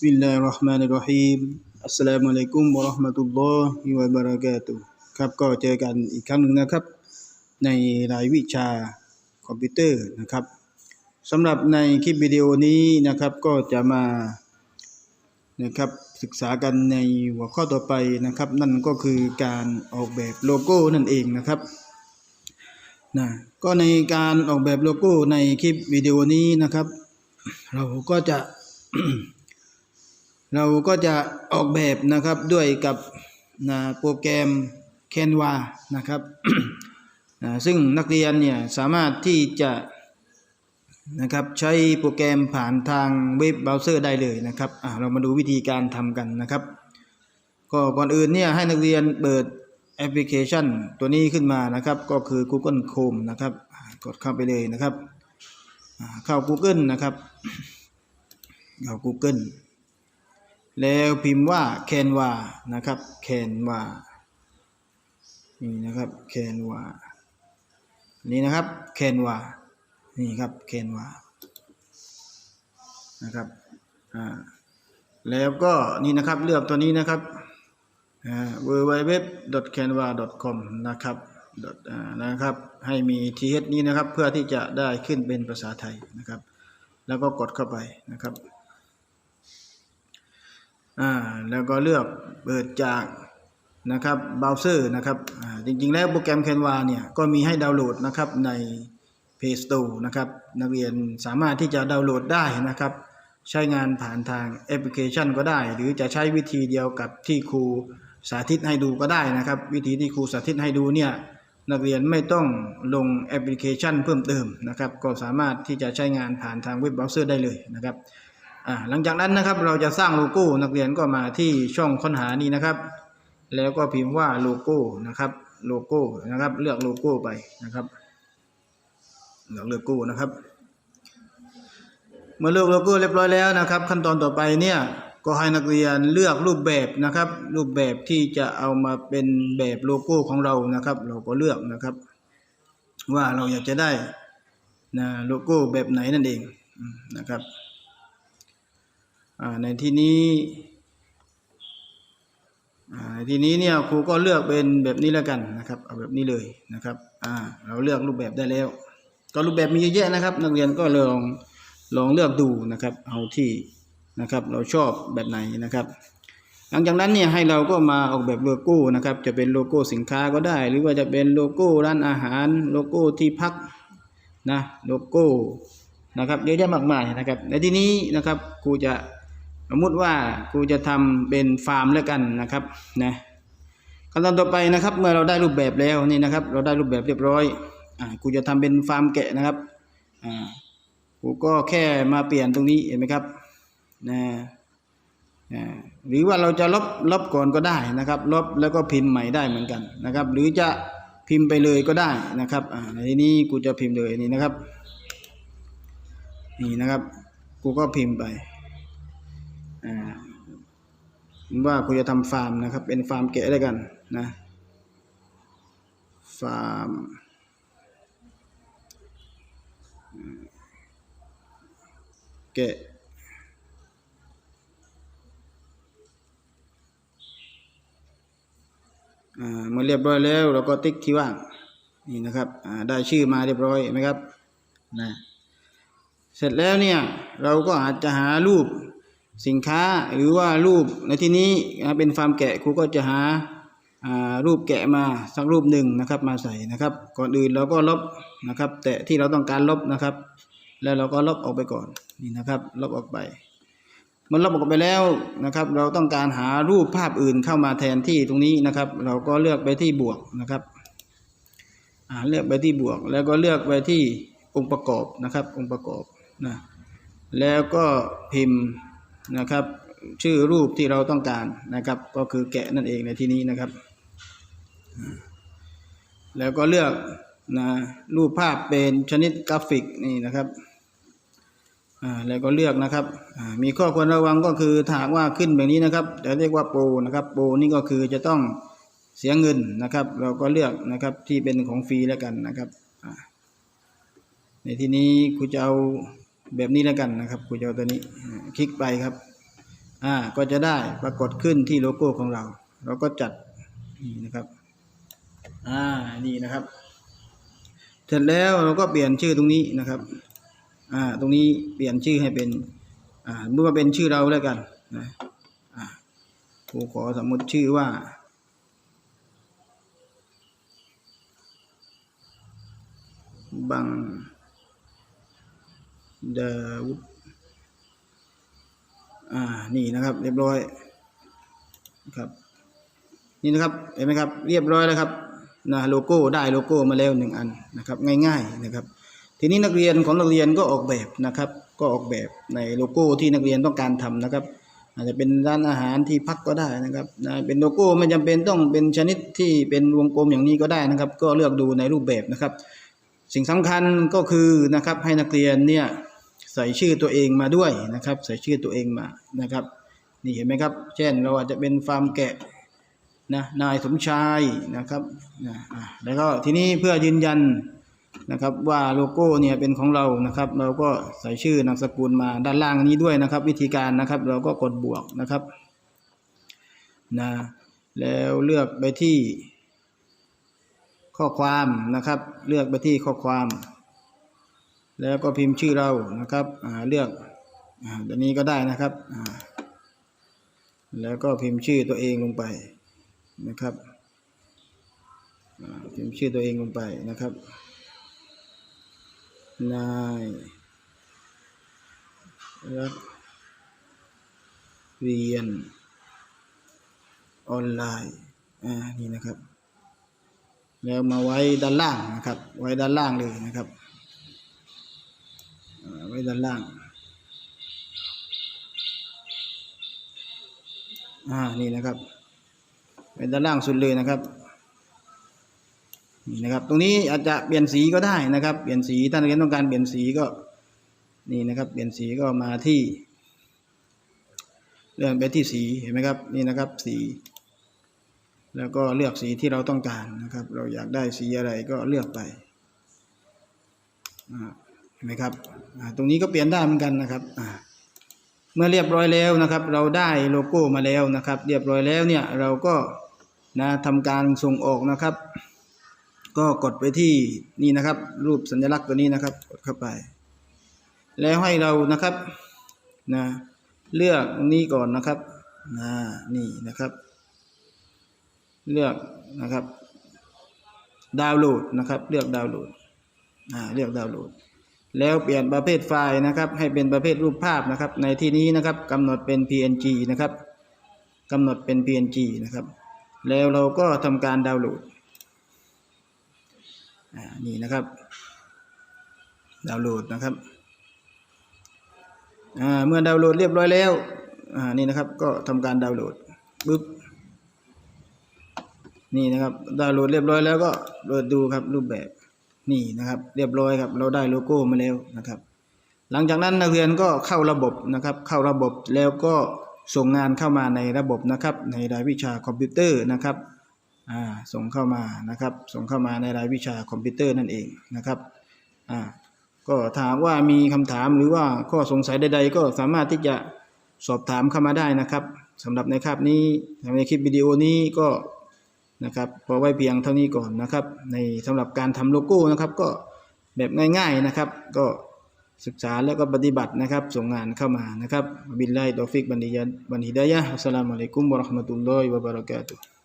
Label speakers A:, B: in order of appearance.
A: بسم الله الرحمن الرحيم อัสสลามุอะลัยกุมวะเราะห์มะตุลลอฮิวะบะเราะกาตุฮ์ครับก็เจอกันอีกครั้งหนึ่งนะครับ ในรายวิชาคอมพิวเตอร์นะครับสำหรับในคลิปวิดีโอนี้นะครับก็จะมานะครับศึกษากันในหัวข้อต่อไปนะครับ นั่นก็คือการออกแบบโลโก้นั่นเองนะครับนะก็ในการออกแบบโลโก้ในคลิปวิดีโอนี้นะครับ เราก็จะ เราก็จะออกแบบนะครับด้วยกับนะโปรแกรม Canva นะครับนะซึ่งนักเรียนเนี่ยสามารถที่จะนะครับใช้โปรแกรมผ่านทางเว็บเบราว์เซอร์ได้เลยนะครับอะเรามาดูวิธีการทำกันนะครับ ก็ก่อนอื่นเนี่ยให้นักเรียนเปิดแอปพลิเคชันตัวนี้ขึ้นมานะครับ ก็คือ Google Chrome นะครับ กดเข้าไปเลยนะครับ เข้า Google นะครับ เข้า Google แล้วพิมพ์ว่า Canva นะครับ Canva นี่นะครับ Canva นี่นะครับ Canva นี่ครับ Canva นะครับอ่าแล้วก็นี่นะครับเลือกตัวนี้นะครับอ่า www.canva.com นะครับ dot อ่านะครับ ให้มี th นี้นะครับ เพื่อที่จะได้ขึ้นเป็นภาษาไทยนะครับ แล้วก็กดเข้าไปนะครับ อ่าแล้วก็เลือกเปิดจากนะครับเบราว์เซอร์นะครับจริงๆ แล้วโปรแกรม Canva เนี่ยก็มีให้ดาวน์โหลดนะครับใน Play Store นะครับนักเรียนสามารถที่จะดาวน์โหลดได้นะครับ ใช้งานผ่านทางแอปพลิเคชันก็ได้ หรือจะใช้วิธีเดียวกับที่ครูสาธิตให้ดูก็ได้นะครับ วิธีที่ครูสาธิตให้ดูเนี่ยนักเรียนไม่ต้องลงแอปพลิเคชันเพิ่มเติมนะครับ ก็สามารถที่จะใช้งานผ่านทางเว็บเบราว์เซอร์ได้เลยนะครับ หลังจากนั้นนะครับเราจะสร้างโลโก้นักเรียนก็มาที่ช่องค้นหานี้นะครับ แล้วก็พิมพ์ว่าโลโก้นะครับโลโก้นะครับ เลือกโลโก้ไปนะครับเลือกโลโก้นะครับ เมื่อเลือกโลโก้เรียบร้อยแล้วนะครับ ขั้นตอนต่อไปเนี่ยก็ให้นักเรียนเลือกรูปแบบนะครับ รูปแบบที่จะเอามาเป็นแบบโลโก้ของเรานะครับ เราก็เลือกนะครับ ว่าเราอยากจะได้นะโลโก้แบบไหนนั่นเองนะครับ ในที่นี้ในที่นี้เนี่ยครูก็เลือกเป็นแบบนี้แล้วกันนะครับเอาแบบนี้เลยนะครับเราเลือกรูปแบบได้แล้ว ก็รูปแบบมีเยอะแยะนะครับ นักเรียนก็ลองลองเลือกดูนะครับ เอาที่นะครับ เราชอบแบบไหนนะครับ หลังจากนั้นเนี่ยให้เราก็มาออกแบบโลโก้นะครับ จะเป็นโลโก้สินค้าก็ได้ หรือว่าจะเป็นโลโก้ร้านอาหาร โลโก้ที่พักนะโลโก้นะครับเยอะแยะมากมายนะครับ ในที่นี้นะครับครูจะ สมมติว่าครูจะทำเป็นฟาร์มแล้วกันนะครับนะขั้นตอนต่อไปนะครับ เมื่อเราได้รูปแบบแล้วนี่นะครับ เราได้รูปแบบเรียบร้อยอ่าครูจะทำเป็นฟาร์มแกะนะครับอ่าครูก็แค่มาเปลี่ยนตรงนี้เห็นไหมครับนะอ่าหรือว่าเราจะลบลบก่อนก็ได้นะครับ ลบแล้วก็พิมพ์ใหม่ได้เหมือนกันนะครับ หรือจะพิมพ์ไปเลยก็ได้นะครับอ่าในที่นี้กูจะพิมพ์เลยนี่นะครับ นี่นะครับ กูก็พิมพ์ไป ว่าคุณจะทำฟาร์มนะครับ เป็นฟาร์มแกะแล้วกันนะ ฟาร์มแกะอ่าเมื่อเรียบร้อยแล้วเราก็ติ๊กที่ว่างนี่นะครับได้ชื่อมาเรียบร้อยไหมครับนะเสร็จแล้วเนี่ยเราก็อาจจะหารูป สินค้าหรือว่ารูปในที่นี้นะเป็นฟาร์มแกะครูก็จะหาอ่ารูปแกะมาสักรูปหนึ่งนะครับมาใส่นะครับ ก่อนอื่นเราก็ลบนะครับ แต่ที่เราต้องการลบนะครับ แล้วเราก็ลบออกไปก่อนนี่นะครับลบออกไปเมันลบออกไปแล้วนะครับ เราต้องการหารูปภาพอื่นเข้ามาแทนที่ตรงนี้นะครับ เราก็เลือกไปที่บวกนะครับอ่าเลือกไปที่บวก แล้วก็เลือกไปที่องค์ประกอบนะครับ องค์ประกอบนะแล้วก็พิมพ์ นะครับ ชื่อรูปที่เราต้องการนะครับ ก็คือแกะนั่นเองในที่นี้นะครับ แล้วก็เลือกนะรูปภาพเป็นชนิดกราฟิกนี่นะครับแล้วก็เลือกนะครับ มีข้อควรระวังก็คือถากว่าขึ้นแบบนี้นะครับจะเรียกว่าโปรนะครับ โปรนี่ก็คือจะต้องเสียเงินนะครับ เราก็เลือกนะครับที่เป็นของฟรีแล้วกันนะครับ ในที่นี้ครูจะเอา แบบนี้แล้วกันนะครับครูจะเอาตัวนี้คลิกไปครับอ่าก็จะได้ปรากฏขึ้นที่โลโก้ของเรา เราก็จัดนี่นะครับอ่านี่นะครับ เสร็จแล้วเราก็เปลี่ยนชื่อตรงนี้นะครับอ่าตรงนี้เปลี่ยนชื่อให้เป็นอ่าเมื่อเป็นชื่อเราแล้วกันนะอ่าครูขอสมมติชื่อว่าบัง ดาวุฒอ่า นี่นะครับ เรียบร้อยครับ นี่นะครับ เห็นไหมครับ เรียบร้อยแล้วครับนะโลโก้ได้โลโก้มาแล้วหนึ่งอันนะครับ ง่ายๆนะครับ ทีนี้นักเรียนของนักเรียนก็ออกแบบนะครับ ก็ออกแบบในโลโก้ที่นักเรียนต้องการทำนะครับ อาจจะเป็นร้านอาหารที่พักก็ได้นะครับนะเป็นโลโก้ไม่จำเป็นต้องเป็นชนิดที่เป็นวงกลมอย่างนี้ก็ได้นะครับ ก็เลือกดูในรูปแบบนะครับ สิ่งสำคัญก็คือนะครับให้นักเรียนเนี่ย ใส่ชื่อตัวเองมาด้วยนะครับ ใส่ชื่อตัวเองมานะครับ นี่เห็นไหมครับ เช่นเราอาจจะเป็นฟาร์มแกะนะนายสมชายนะครับนะแล้วก็ทีนี้เพื่อยืนยันนะครับว่าโลโก้เนี่ยเป็นของเรานะครับ เราก็ใส่ชื่อนามสกุลมาด้านล่างนี้ด้วยนะครับ วิธีการนะครับเราก็กดบวกนะครับนะแล้วเลือกไปที่ข้อความนะครับ เลือกไปที่ข้อความ แล้วก็พิมพ์ชื่อเรานะครับเลือกอ่าตัวนี้ก็ได้นะครับ แล้วก็พิมพ์ชื่อตัวเองลงไปนะครับพิมพ์ชื่อตัวเองลงไปนะครับ นายรักเรียนออนไลน์ อ่า นี่นะครับ แล้วมาไว้ด้านล่างนะครับ ไว้ด้านล่างเลยนะครับ ว้ด้านล่าง อ่า นี่นะครับ ไว้ด้านล่างสุดเลยนะครับ นี่นะครับ ตรงนี้อาจจะเปลี่ยนสีก็ได้นะครับ เปลี่ยนสีถ้านเรียนต้องการเปลี่ยนสีก็ นี่นะครับ เปลี่ยนสีก็มาที่เลื่อนไปที่สี เห็นไหมครับ นี่นะครับสี แล้วก็เลือกสีที่เราต้องการนะครับ เราอยากได้สีอะไรก็เลือกไปอ่า เห็นไหมครับตรงนี้ก็เปลี่ยนได้เหมือนกันนะครับเมื่อเรียบร้อยแล้วนะครับ เราได้โลโก้มาแล้วนะครับ เรียบร้อยแล้วเนี่ยเราก็นะทำการส่งออกนะครับ ก็กดไปที่นี่นะครับ รูปสัญลักษณ์ตัวนี้นะครับกดเข้าไป แล้วให้เรานะครับนะเลือกนี้ก่อนนะครับนะนี่นะครับ เลือกนะครับ ดาวน์โหลดนะครับ เลือกดาวน์โหลดอ่าเลือกดาวน์โหลด แล้วเปลี่ยนประเภทไฟล์นะครับ ให้เป็นประเภทรูปภาพนะครับ ในที่นี้นะครับกำหนดเป็น PNG นะครับกำหนดเป็น PNG นะครับ แล้วเราก็ทำการดาวน์โหลดอ่านี่นะครับ ดาวน์โหลดนะครับอ่าเมื่อดาวน์โหลดเรียบร้อยแล้วอ่านี่นะครับก็ทำการดาวน์โหลดปึ๊บนี่นะครับดาวน์โหลดเรียบร้อยแล้วก็เปิดดูครับรูปแบบ นี่นะครับเรียบร้อยครับ เราได้โลโก้มาแล้วนะครับ หลังจากนั้นนักเรียนก็เข้าระบบนะครับ เข้าระบบแล้วก็ส่งงานเข้ามาในระบบนะครับ ในรายวิชาคอมพิวเตอร์นะครับอ่าส่งเข้ามานะครับ ส่งเข้ามาในรายวิชาคอมพิวเตอร์นั่นเองนะครับอ่าก็ถามว่ามีคำถามหรือว่าข้อสงสัยใด ๆ ก็สามารถที่จะสอบถามเข้ามาได้นะครับสำหรับในคาบนี้ในคลิปวิดีโอนี้ก็ นะครับพอไว้เพียงเท่านี้ก่อนนะครับ ในสำหรับการทำโลโก้นะครับ ก็แบบง่ายๆนะครับ ก็ศึกษาแล้วก็ปฏิบัตินะครับ ส่งงานเข้ามานะครับบิลไลตอฟิกบันดิยันบันฮิดายะอัสสลามุอะลัยกุมวะเราะห์มะตุลลอฮิวะบะเราะกาตุฮ์